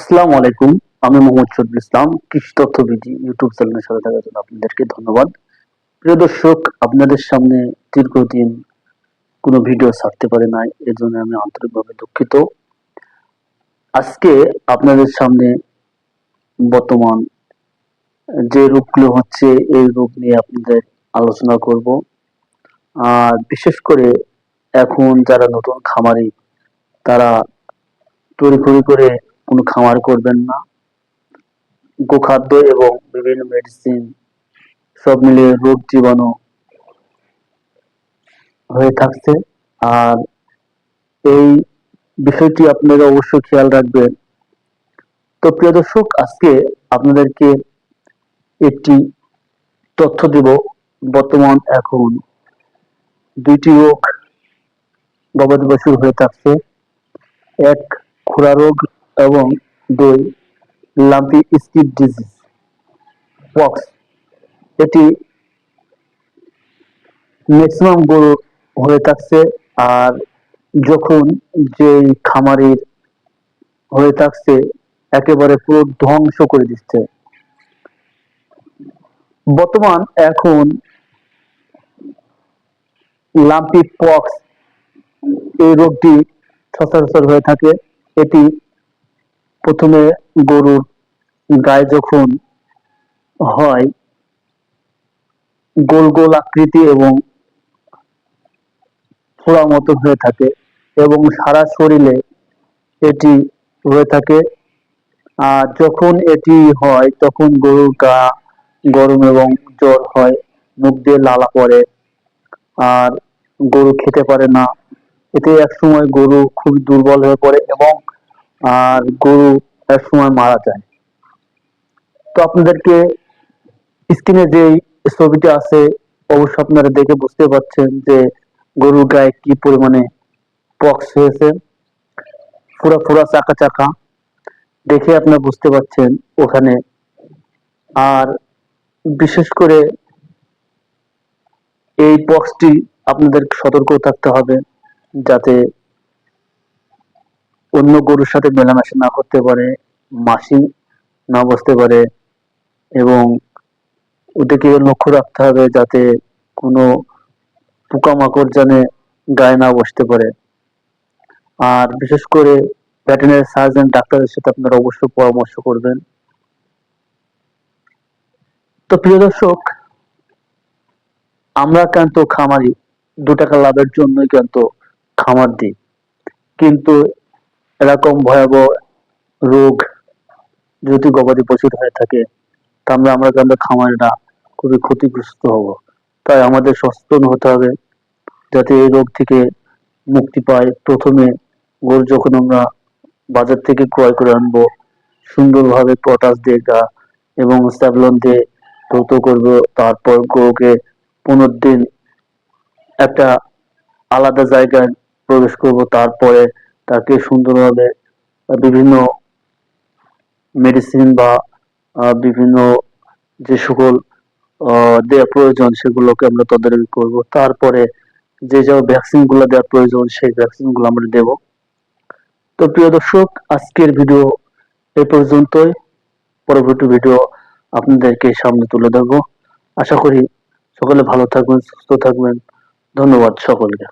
আসসালামু আলাইকুম, আমি মোহাম্মদ শরীফুল ইসলাম, কৃষি তথ্য বিধি ইউটিউব চ্যানেলের সাথে থাকার জন্য আপনাদেরকে ধন্যবাদ। প্রিয় দর্শক, আপনাদের সামনে দীর্ঘদিন কোনো ভিডিও ছাড়তে পারে নাই, এর জন্য আমি আন্তরিকভাবে দুঃখিত। আজকে আপনাদের সামনে বর্তমান যে রূপগুলো হচ্ছে, এই রূপ নিয়ে আপনাদের আলোচনা করব। আর বিশেষ করে এখন যারা নতুন খামারি, তারা তড়িঘড়ি করে কোনো খামার করবেন না। গোখাদ্য এবং বিভিন্ন মেডিসিন সব মিলিয়ে রোগ জীবাণু হয়ে থাকছে। আর এই বিষয়টি আপনারা অবশ্যই খেয়াল রাখবেন। তো প্রিয় দর্শক, আজকে আপনাদেরকে একটি তথ্য দেব। বর্তমান এখন দুইটি রোগ গবাদি পশুর হয়ে থাকছে। এক খুরা রোগ এবং দুই, লাম্পি স্কিপ ডিজিজ। পক্স এটি ম্যাক্সিমাম গরু হয়ে থাকছে আর যখন যে খামারির হয়ে থাকছে, একেবারে পুরো ধ্বংস করে দিচ্ছে। বর্তমান এখন লাম্পি পক্স এই রোগটি সচরাচর হয়ে থাকে। এটি প্রথমে গরুর গায়ে যখন হয়, গোল গোল আকৃতি এবং ফোড়া মতো হয়ে থাকে এবং সারা শরীরে এটি হয়ে থাকে। আর যখন এটি হয়, তখন গরুর গা গরম এবং জ্বর হয়, মুখ দিয়ে লালা পড়ে আর গরু খেতে পারে না। এতে এক সময় গরু খুব দুর্বল হয়ে পড়ে এবং আর গরু এক সময় মারা যায়। তো আপনাদেরকে স্ক্রিনে যে ছবিটা আছে, অবশ্য আপনারা দেখে বুঝতে পারছেন যে গরুর গায়ে কি পরিমাণে পক্স হয়েছে। পুরা পুরা চাকা চাকা। দেখে আপনারা বুঝতে পারছেন ওখানে। আর বিশেষ করে এই পক্সটি আপনাদের সতর্ক থাকতে হবে যাতে অন্য গরুর সাথে মেলামেশা না করতে পারে, মাসি না বসতে পারে এবং ওদেরকে লক্ষ্য রাখতে হবে যাতে কোনো পোকামাকড় যেন গায়ে না বসতে পারে। আর বিশেষ করে ভেটেরিনারি সার্জন ডাক্তারের সাথে আপনারা অবশ্যই পরামর্শ করবেন। তো প্রিয় দর্শক, আমরা কিন্তু খামারি দু টাকা লাভের জন্যই কিন্তু খামার দিই। কিন্তু এরকম ভয়াবহ রোগ যদি গবাদি পশুর হয়ে থাকে তাহলে আমরা কিন্তু খামারিরা খুবই ক্ষতিগ্রস্ত হব। তাই আমাদের সচেতন হতে হবে যাতে এই রোগ থেকে মুক্তি পায়। প্রথমে গরু যখন আমরা বাজার থেকে ক্রয় করে আনব, সুন্দরভাবে পটাশ দিয়ে গা এবং স্যাভলন দিয়ে ধৌত করব। তারপর গরুকে পনেরো দিন একটা আলাদা জায়গায় প্রবেশ করব। তারপরে তাকে সুন্দরভাবে বিভিন্ন মেডিসিন বা বিভিন্ন যে সকল দেওয়া প্রয়োজন সেগুলোকে আমরা তদারকি করব। তারপরে যে যে ভ্যাকসিনগুলো দেওয়ার প্রয়োজন সেই ভ্যাকসিনগুলো আমরা দেব। তো প্রিয় দর্শক, আজকের ভিডিও এ পর্যন্তই। পরবর্তী ভিডিও আপনাদেরকে সামনে তুলে ধরবো। আশা করি সকলে ভালো থাকবেন, সুস্থ থাকবেন। ধন্যবাদ সকলকে।